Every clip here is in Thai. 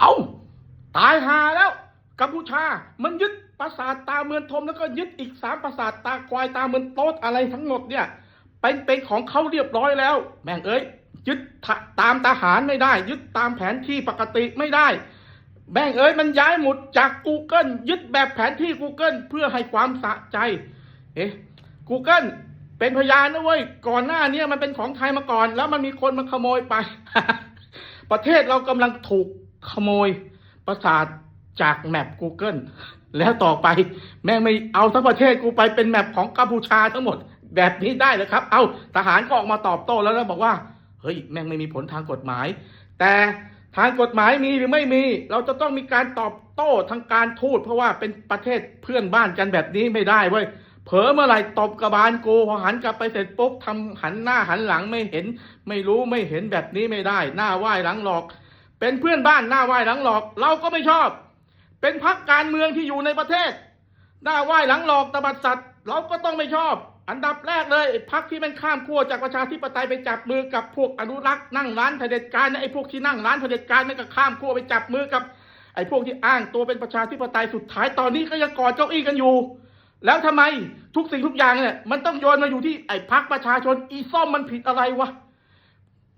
เอาตายหาแล้ว กัมพูชา มันยึดปราสาทตาเมืองทมแล้วก็ยึดอีกสามปราสาทตาควายตาเมืองโต๊ดอะไรทั้งหมดเนี่ย เป็นเป็นของเขาเรียบร้อยแล้ว แม่งเอ้ยยึดตามทหารไม่ได้ ยึดตามแผนที่ปกติไม่ได้แม่งเอ้ยมันย้ายหมุดจาก Google ยึดแบบแผนที่ Google เพื่อให้ความสะใจ เอ๊ะ Google เป็นพยานนะเว้ย ก่อนหน้านี้มันเป็นของไทยมาก่อน แล้วมันมีคนมาขโมยไป ประเทศเรากำลังถูก โมยประสาทจากแมป Google แล้วต่อไปแม่งไม่เอาทั้งประเทศกูไปเป็นแมปของกัมพูชาทั้งหมด แบบนี้ได้เลยครับ เอาทหารก็ออกมาตอบโต้แล้วแล้วบอกว่า เฮ้ย แม่งไม่มีผลทางกฎหมาย แต่ทางกฎหมายมีหรือไม่มี เราจะต้องมีการตอบโต้ทางการทูตเพราะว่าเป็นประเทศเพื่อนบ้านกันแบบนี้ไม่ได้เว้ยเผลอเมื่อไหร่ตบกระบาลกูพอหันกลับไปเสร็จปุ๊บทำหันหน้าหันหลังไม่เห็น ไม่รู้ไม่เห็นแบบนี้ไม่ได้ หน้าไหว้หลังหลอก เป็นเพื่อนบ้านหน้าไหว้หลังหลอก เราก็ไม่ชอบ เป็นพักการเมืองที่อยู่ในประเทศ หน้าไหว้หลังหลอกตบัดสัตว์ เราก็ต้องไม่ชอบ อันดับแรกเลยพักที่มันข้ามขั้วจากประชาธิปไตยไปจับมือกับพวกอนุรักษ์นั่งร้านเผด็จการไอ้พวกที่นั่งร้านเผด็จการนั่นก็ข้ามขั้วไปจับมือกับไอ้พวกที่อ้างตัวเป็นประชาธิปไตยสุดท้ายตอนนี้ก็ยังกอดเก้าอี้กันอยู่ แล้วทำไมทุกสิ่งทุกอย่างเนี่ยมันต้องโยนมาอยู่ที่ไอ้พักประชาชนอีซ่อมมันผิดอะไรวะ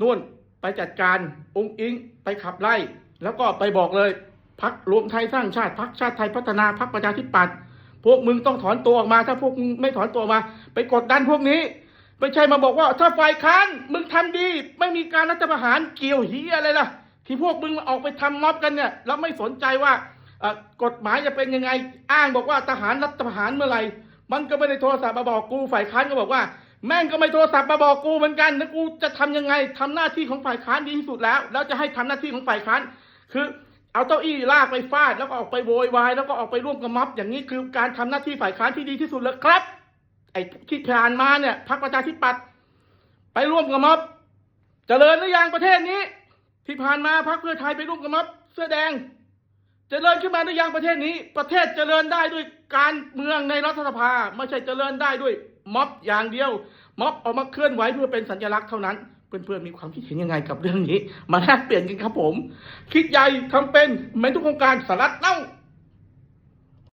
นู่น ไปจัดการองค์อิงไปขับไล่ แล้วก็ไปบอกเลยพักรวมไทยสร้างชาติพักชาติไทยพัฒนาพักประชาธิปัตย์พวกมึงต้องถอนตัวออกมา ถ้าพวกมึงไม่ถอนตัวมา ไปกดดันพวกนี้ไม่ใช่มาบอกว่า ถ้าฝ่ายค้านมึงทำดี ไม่มีการรัฐประหารเกี่ยวเหียอะไรล่ะ ที่พวกมึงออกไปทำม็อบกันเนี่ยแล้วไม่สนใจว่ากฎหมายจะเป็นยังไงอ้างบอกว่าทหารรัฐประหารเมื่อไหร่มันก็ไม่ได้โทรศัพท์มาบอกกูฝ่ายค้านก็บอกว่า แม่งก็ไม่โทรศัพท์มาบอกกูเหมือนกันแล้วกูจะทำยังไงทำหน้าที่ของฝ่ายค้านดีที่สุดแล้ว แล้วจะให้ทำหน้าที่ของฝ่ายค้านคือ เอาเก้าอี้ลากไปฟาดแล้วก็ออกไปโวยวายแล้วก็ออกไปร่วมกับม็อบอย่างนี้คือการทำหน้าที่ฝ่ายค้านที่ดีที่สุดแล้วครับ ไอ้ที่ผ่านมาเนี่ยพรรคประชาธิปัตย์ไปร่วมกับม็อบเจริญหรือยังประเทศนี้ ที่ผ่านมาพรรคเพื่อไทยไปร่วมกับม็อบเสื้อแดงเจริญขึ้นมาหรือยังประเทศนี้ ประเทศเจริญได้ด้วยการเมืองในรัฐสภา ไม่ใช่เจริญได้ด้วย ม็อบอย่างเดียว ม็อบออกมาเคลื่อนไหวเพื่อเป็นสัญลักษณ์เท่านั้น เพื่อนๆมีความคิดเห็นยังไงกับเรื่องนี้ มาแลกเปลี่ยนกันครับผม คิดใหญ่ทำเป็นเหมือนทุกโครงการสารัดเล่า